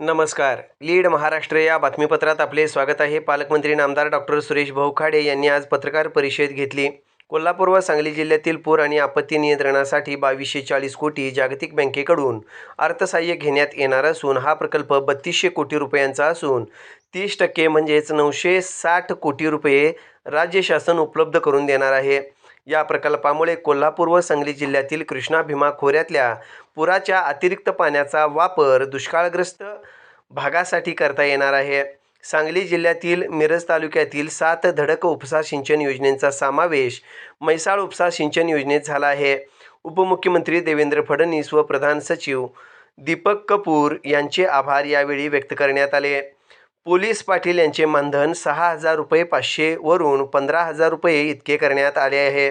नमस्कार. लीड महाराष्ट्र या बातमीपत्रात आपले स्वागत आहे. पालकमंत्री नामदार डॉक्टर सुरेश भाऊ खाडे यांनी आज पत्रकार परिषद घेतली. कोल्हापूर व सांगली जिल्ह्यातील पूर आणि आपत्ती नियंत्रणासाठी बावीसशे चाळीस कोटी जागतिक बँकेकडून अर्थसहाय्य घेण्यात येणार असून हा प्रकल्प बत्तीसशे कोटी रुपयांचा असून तीस टक्के म्हणजेच नऊशे साठ कोटी रुपये राज्य शासन उपलब्ध करून देणार आहे. या प्रकल्पामुळे कोल्हापूर व सांगली जिल्ह्यातील कृष्णा भीमा खोऱ्यातल्या पुराच्या अतिरिक्त पाण्याचा वापर दुष्काळग्रस्त भागासाठी करता येणार आहे. सांगली जिल्ह्यातील मिरज तालुक्यातील सात धडक उपसा सिंचन योजनेचा समावेश म्हैसाळ उपसा सिंचन योजनेत झाला आहे. उपमुख्यमंत्री देवेंद्र फडणवीस व प्रधान सचिव दीपक कपूर यांचे आभार यावेळी व्यक्त करण्यात आले. पोलीस पाटील यांचे मानधन सहा हजार रुपये पाचशे वरून पंधरा हजार रुपये इतके करण्यात आले आहे.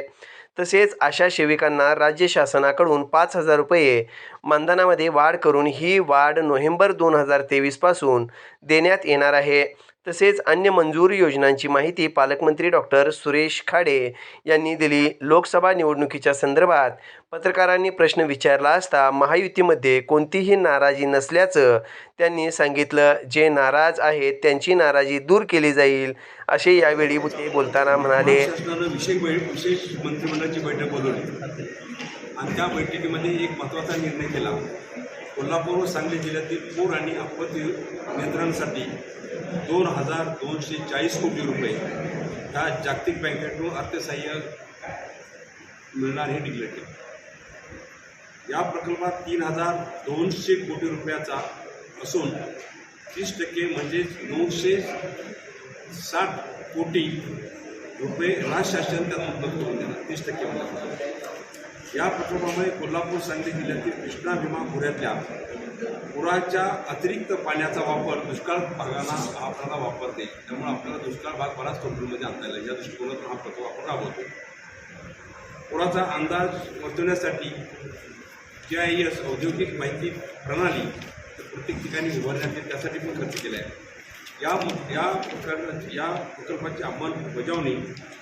तसेच आशा सेविकांना राज्य शासनाकडून पाच हजार रुपये मानधनामध्ये वाढ करून ही वाढ नोव्हेंबर दोन हजार तेवीसपासून देण्यात येणार आहे. तसेच अन्य मंजूर योजनांची माहिती पालकमंत्री डॉक्टर सुरेश खाडे यांनी दिली. लोकसभा निवडणुकीच्या संदर्भात पत्रकारांनी प्रश्न विचारला असता महायुतीमध्ये कोणतीही नाराजी नसल्याचं त्यांनी सांगितलं. जे नाराज आहेत त्यांची नाराजी दूर केली जाईल असे यावेळी ते बोलताना म्हणाले. विशेष विशेष मंत्रिमंडळाची बैठक बोलवली. आणि त्या बैठकीमध्ये एक महत्त्वाचा निर्णय केला. कोल्हापूर व सांगली जिल्ह्यातील पूर आणि आपत्ती नियंत्रणासाठी दोन हजार दोनशे चाळीस कोटी रुपये ह्या जागतिक बँकेकडून अर्थसहाय्य मिळणार हे डिक्लेअर या प्रकल्पात तीन हजार दोनशे कोटी रुपयाचा असून तीस टक्के म्हणजेच नऊशे साठ कोटी रुपये राज्य शासन त्यात उपलब्ध करून देणार तीस टक्के या प्रकल्पामुळे कोल्हापूर सांगली जिल्ह्यातील कृष्णा भीमा खोऱ्यातल्या पुराच्या अतिरिक्त पाण्याचा वापर दुष्काळ भागाला आपल्याला वापरते त्यामुळे आपल्याला दुष्काळ भाग बराच कंट्रोलमध्ये आणता येईल. या दृष्टिकोनातून हा प्रकल्प आपण राबवतो. पुराचा अंदाज वर्तवण्यासाठी जे आय एस औद्योगिक माहिती प्रणाली प्रत्येक ठिकाणी उभारण्यात येईल. त्यासाठी पण खर्च केला आहे. या या प्रकरणाची या प्रकल्पाची अंमलबजावणी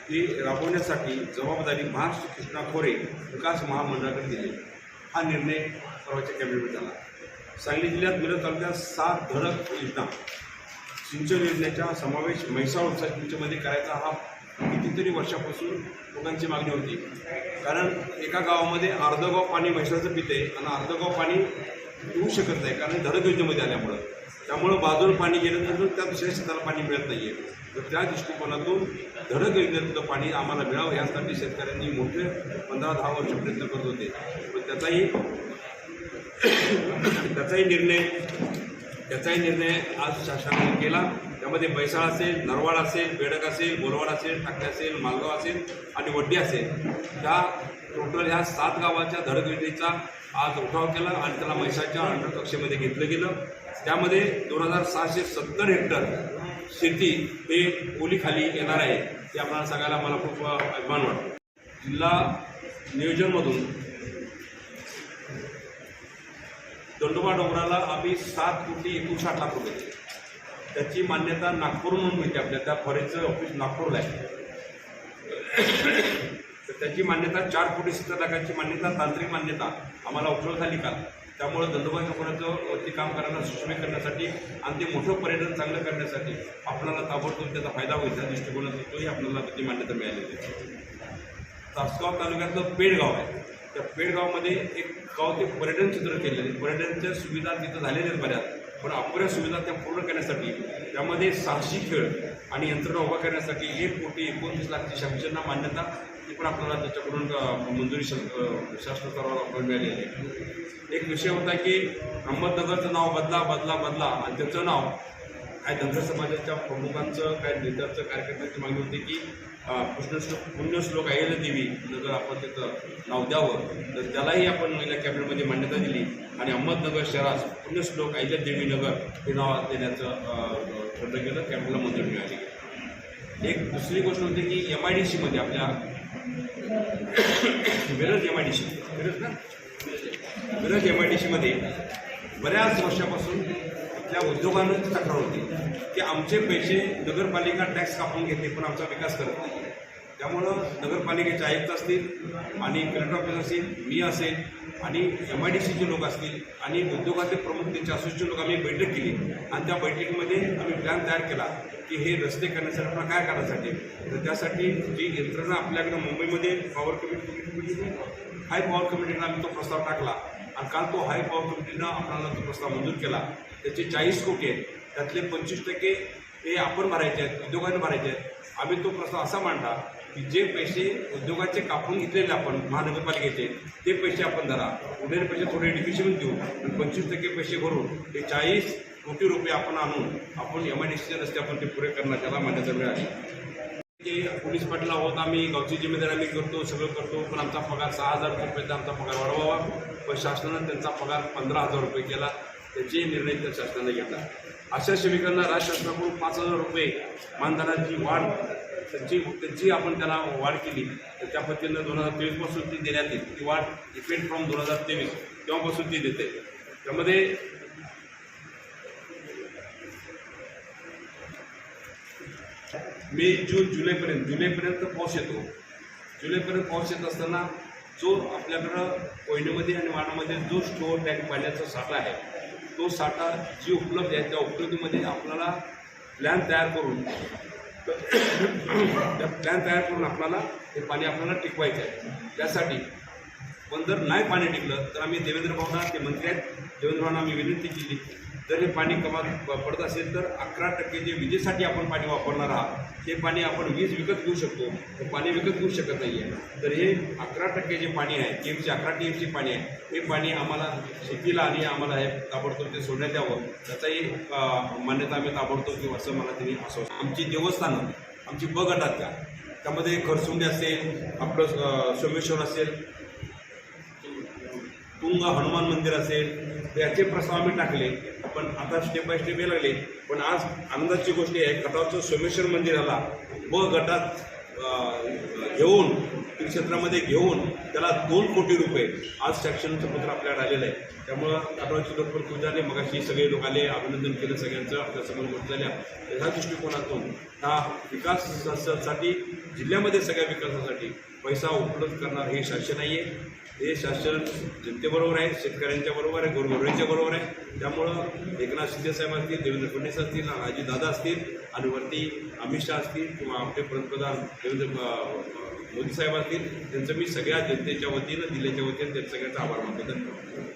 ही राबवण्यासाठी जबाबदारी महाराष्ट्र कृष्णा खोरे विकास महामंडळाकडे दिली. हा निर्णय परवाच्या कॅबिनेट झाला. सांगली जिल्ह्यात मिरज तालुक्यात सात धडक योजना. सिंचन योजनेचा समावेश म्हैसाळ उपसा सिंचनमध्ये करायचा हा कितीतरी वर्षापासून लोकांची मागणी होती. कारण एका गावामध्ये अर्ध गाव पाणी म्हैसाळचं पिते आणि अर्ध गाव पाणी पिऊ शकत नाही कारण धडक योजनेमध्ये आल्यामुळं. त्यामुळं बाजूला पाणी गेल्यानंतर त्या दुसऱ्या शेताला पाणी मिळत नाही आहे तर त्या दृष्टिकोनातून धडक योजनेतलं पाणी आम्हाला मिळावं यासाठी शेतकऱ्यांनी मोठे पंधरा दहा वर्ष प्रयत्न करत होते. पण त्याचाही त्याचाही निर्णय त्याचाही निर्णय आज शासनाने केला. त्यामध्ये बैसाळ असेल नरवाड असेल बेडक असेल बोलवाड असेल टाकले असेल मालगाव असेल आणि वड्डी असेल. त्या टोटल ह्या सात गावाच्या धडक योजनेचा आज उठाव केला आणि त्याला म्हैसाच्या अंडर कक्षेमध्ये घेतलं गेलं. त्यामध्ये दोन हजार सहाशे सत्तर हेक्टर शेती हे ओलीखाली येणार आहे. ते आपल्याला सांगायला मला खूप अभिमान वाटतो. जिल्हा नियोजनमधून दंडोबा डोंगराला आम्ही सात कोटी एकोणसाठ लाख रुपये त्याची मान्यता नागपूर म्हणून मिळते आपल्या. त्या फॉरेनचं ऑफिस नागपूरला आहे. तर त्याची मान्यता चार कोटी सत्तर लाखाची मान्यता तांत्रिक मान्यता आम्हाला उपलब्ध झाली का त्यामुळं दंडोबा डोंगराचं वरती काम करायला सुशमी करण्यासाठी आणि ते मोठं पर्यटन चांगलं करण्यासाठी आपल्याला ताबडतोब त्याचा फायदा होईल त्या दृष्टिकोनातून तोही आपल्याला त्याची मान्यता मिळालेली आहे. तासगाव तालुक्यातलं पेडगाव आहे. त्या पेडगावमध्ये एक गाव ते पर्यटन क्षेत्र केलेलं आहे. पर्यटनच्या सुविधा तिथं झालेल्या आहेत बऱ्याच पण अपुऱ्या सुविधा त्या पूर्ण करण्यासाठी त्यामध्ये साहसी खेळ आणि यंत्रणा उभा करण्यासाठी एक कोटी एकोणतीस लाखची शासनाला मान्यता ती पण आपल्याला त्याच्याकडून मंजुरी शास- शासन स्तरावर आपल्याला मिळालेली आहे. एक विषय होता की अहमदनगरचं नाव बदला बदला बदला आणि त्याचं नाव काय धनगर समाजाच्या प्रमुखांचं काय नेत्याचं कार्यकर्त्यांची मागणी होती की कृष्णश्लोक पुण्यश्लोक अहिल्या देवी नगर आपण त्याचं नाव द्यावं. तर त्यालाही आपण महिला कॅबिनेटमध्ये मान्यता दिली आणि अहमदनगर शहरास पुण्यश्लोक अहिल्या देवी नगर हे नाव देण्याचं ठरलं गेलं कॅबिनेटला मंजुरी मिळाली. एक दुसरी गोष्ट होती की एम आय डी सीमध्ये आपल्या Miraj M I D C Miraj ना? मिरज एम आय डी सीमध्ये बऱ्याच वर्षापासून त्या उद्योगांना तक्रार होती की आमचे पैसे नगरपालिका टॅक्स कापून घेते पण आमचा विकास करत नाही. त्यामुळं नगरपालिकेचे आयुक्त असतील आणि कलेक्टर ऑफिस असेल मी असेल आणि एम आय डी सीचे लोक असतील आणि उद्योगाचे प्रमुख त्यांचे असोसिएशन लोक आम्ही बैठक केली. आणि त्या बैठकीमध्ये आम्ही प्लॅन तयार केला की हे रस्ते करण्यासाठी आपल्याला काय करण्यासाठी? तर त्यासाठी जी यंत्रणा आपल्याकडे मुंबईमध्ये पॉवर कमिटी हाय पॉवर कमिटीनं आम्ही तो प्रस्ताव टाकला. आणि काल तो हाय पॉवर कमिटीनं आपल्याला तो प्रस्ताव मंजूर केला. त्याचे चाळीस कोटी आहेत. त्यातले पंचवीस टक्के हे आपण भरायचे आहेत उद्योगाने भरायचे आहेत. आम्ही तो प्रस्ताव असा मांडला की जे पैसे उद्योगाचे कापून घेतलेले आपण महानगरपालिकेचे ते पैसे आपण धरा. उरलेले पैसे थोडे एडिकेशन देऊ. आणि पंचवीस टक्के पैसे भरून ते चाळीस कोटी रुपये आपण आणून आपण एम आय डी सीचे रस्ते आपण ते पुरे करणार त्याला मान्यता मिळाली. ते पोलीस पाटील आहोत आम्ही गावची जिम्मेदारी आम्ही करतो सगळं करतो पण आमचा पगार सहा हजार रुपयाचा आमचा पगार वाढवावा. पण शासनानं त्यांचा पगार पंधरा हजार रुपये केला. त्याचे निर्णय त्या शासनाने घेतला. अशा श्रमिकांना राज्य शासनाकडून पाच हजार रुपये मानधनाची वाढ त्यांची त्यांची आपण त्याला वाढ केली. तर त्या पद्धतीनं दोन हजार तेवीसपासून ती देण्यात येईल. ती वाढ इफेक्ट फ्रॉम दोन हजार तेवीस तेव्हापासून ती देते. त्यामध्ये मे जून जुलैपर्यंत जुलैपर्यंत पाऊस येतो. जुलैपर्यंत पाऊस येत असताना जो आपल्याकडं कोयनेमध्ये आणि वाणामध्ये जो स्टोअर टँक पाण्याचा साठा आहे तो साठा जी उपलब्ध आहे त्या उपलब्धीमध्ये आपल्याला प्लॅन तयार करून त्या प्लॅन तयार करून आपल्याला ते पाणी आपल्याला टिकवायचं आहे. त्यासाठी पण जर नाही पाणी टिकलं तर आम्ही देवेंद्र भावना ते मंत्री आहेत देवेंद्र भावना आम्ही विनंती केली जर हे पाणी कमाल पडत असेल तर अकरा टक्के जे विजेसाठी आपण पाणी वापरणार आहात ते पाणी आपण वीज विकत घेऊ शकतो तर पाणी विकत घेऊ शकत नाही आहे तर हे अकरा टक्के जे पाणी आहे टी एमचे अकरा टी एमचे पाणी आहे हे पाणी आम्हाला शेतीला आणि आम्हाला हे ताबडतोब ते सोडण्यात यावं. त्याचाही मान्यता आम्ही ताबडतोब देऊ असं मला त्यांनी असं आमची देवस्थानं आमची ब गटात त्या त्यामध्ये खरसुंडे असेल आपलं सोमेश्वर असेल तुंग हनुमान मंदिर असेल याचे प्रस्ताव आम्ही टाकले. पण आता स्टेप बाय स्टेप हे लागले. पण आज आनंदाची गोष्ट आहे खटावचं सोमेश्वर मंदिराला ब गटात घेऊन क्षेत्रामध्ये घेऊन त्याला दोन कोटी रुपये आज सॅक्शनचं पत्र आपल्याकडे आलेलं आहे. त्यामुळं काटवाची डॉक्टर झाले मगाशी सगळे लोक आले अभिनंदन केलं सगळ्यांचं आपल्यासमोर गोष्ट झाल्या. तर ह्या दृष्टिकोनातून हा विकासासाठी जिल्ह्यामध्ये सगळ्या विकासासाठी पैसा उपलब्ध करणार हे शासन नाही आहे हे शासन जनतेबरोबर आहे शेतकऱ्यांच्या बरोबर आहे गोरगरिबांच्या बरोबर आहे. त्यामुळं एकनाथ शिंदे साहेब असतील देवेंद्र फडणवीस असतील अजित दादा असतील आणि वरती अमित शहा असतील किंवा आपले पंतप्रधान देवेंद्र मोदी साहेब असतील त्यांचं मी सगळ्या जनतेच्या वतीनं जिल्ह्याच्या वतीनं त्यांचं सगळ्यांचा आभार मानतो. धन्यवाद.